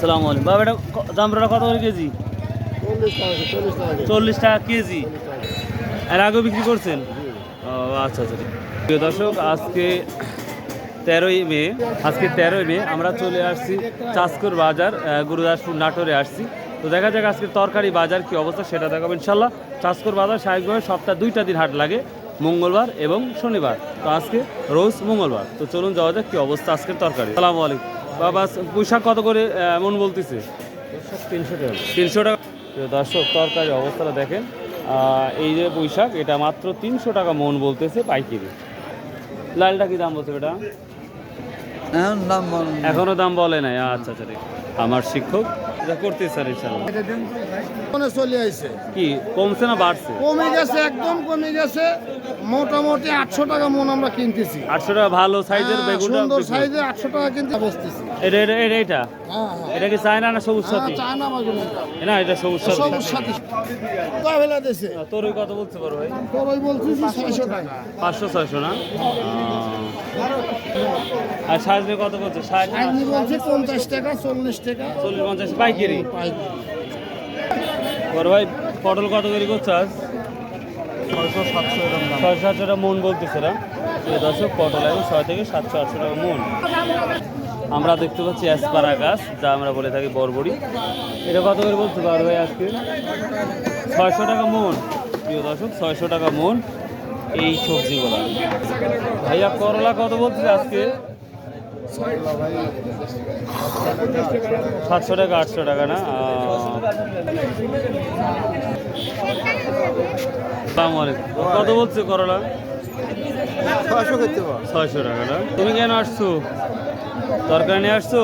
আসসালামু আলাইকুম। বাবা এটা জামরাটা কত করে কেজি? চল্লিশ টাকা কেজি। এর আগেও বিক্রি করছেন? ও আচ্ছা আচ্ছা। প্রিয় দর্শক আজকে তেরোই মে আজকে তেরোই মে আমরা চলে আসছি চাষকর বাজার গুরুদাসপুর নাটোরে আসছি। তো দেখা যাক আজকে তরকারি বাজার কি অবস্থা সেটা দেখাবো ইনশাল্লাহ। চাষকর বাজার স্বাভাবিকভাবে সপ্তাহে দুইটা দিন হাট লাগে মঙ্গলবার এবং শনিবার। তো আজকে রোজ মঙ্গলবার। তো চলুন যাওয়া যাক কি অবস্থা আজকের তরকারি। সালামু আলাইকুম। বাবা পুঁইশাক কত করে আহ, মন বলতেছে? তিনশো টাকা। তিনশো টাকা। দর্শক তরকারি অবস্থাটা দেখেন। এই যে বৈশাখ এটা মাত্র তিনশো টাকা মন বলতেছে পাইকারি। লালটা কি দাম বলছে এটা এখন দাম এখনও দাম বলে নাই। আচ্ছা আচ্ছা আমার শিক্ষক এটা করতে স্যার ইনশাল্লাহ চলে আইছে। কি কমছে না বাড়ছে? কমে গেছে একদম কমে গেছে। মোটামুটি আটশো টাকা মন আমরা কিনতেছি। আটশো টাকা ভালো সাইজের হ্যাঁ, বেগুনটা সুন্দর বিক্রি- সাইজে আটশো টাকা কিনতে বেচতেছি এটা এটা এটা এটা? হ্যাঁ হ্যাঁ। এটা কি চায়না না সবুজ হ্যাঁ, সাথী। না এটা সবুজ সাথী। সবুজ সাথী। তোর ওই কত বলতে পারো ভাই? তোর ওই টাকা। না? আর সাজনে কত বলছে? বলছে টাকা চল্লিশ টাকা। চল্লিশ পঞ্চাশ পাইকারি? পাইকারি। বড় ভাই পটল কত করে করছাস ছয়শো সাতশো মন বলতেছে না? দর্শক পটল এখন ছয় থেকে সাতশো আটশো টাকা মন। আমরা দেখতে পাচ্ছি অ্যাসপারা গাছ যা আমরা বলে থাকি বরবড়ি। এটা কত করে বলতে পারো ভাই আজকে? ছয়শো টাকা মন। প্রিয় দর্শক ছয়শো টাকা মন এই সবজিগুলো। ভাইয়া করলা কত বলছিস আজকে? সাতশো টাকা আটশো টাকা না? কত বলছে করলা? ছয়শো টাকা না? তুমি কেন আসছো? তরকারি নিয়ে আসছো?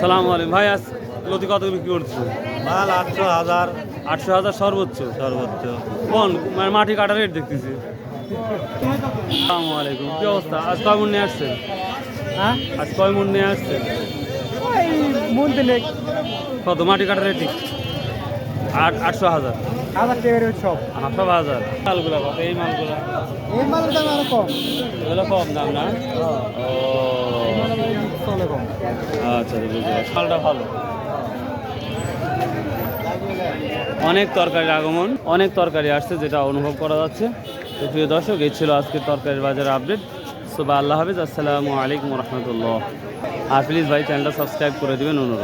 সালাম আলাইকুম। ভাই আজ লতি কত বিক্রি করছ? মাল আটশো হাজার। আটশো হাজার সর্বোচ্চ? সর্বোচ্চ। কোন? মানে মাটি কাটা রেট দেখতেছি। সালাম আলাইকুম। কি অবস্থা? আজ কয় মন নিয়ে আসছেন? হ্যাঁ? আজ কয় মন নিয়ে আসছেন? মন দিলে কত? মাটি কাটা রেট আট আটশো হাজার। হাজার টাকার সব। আটশো হাজার মালগুলা কত? এই মালগুলা? এই মালের দাম আরও কম। এগুলো কম দাম না? ও চলে কম। আচ্ছা পারছি। মালটা ভালো। অনেক তরকারির আগমন অনেক তরকারি আসছে যেটা অনুভব করা যাচ্ছে। তো প্রিয় দর্শক এই ছিল আজকের তরকারির বাজার আপডেট সো বা আল্লাহ হাফিজ আসসালামু আলাইকুম রহমতুল্লাহ। আর প্লিজ ভাই চ্যানেলটা সাবস্ক্রাইব করে দেবেন অনুরোধ।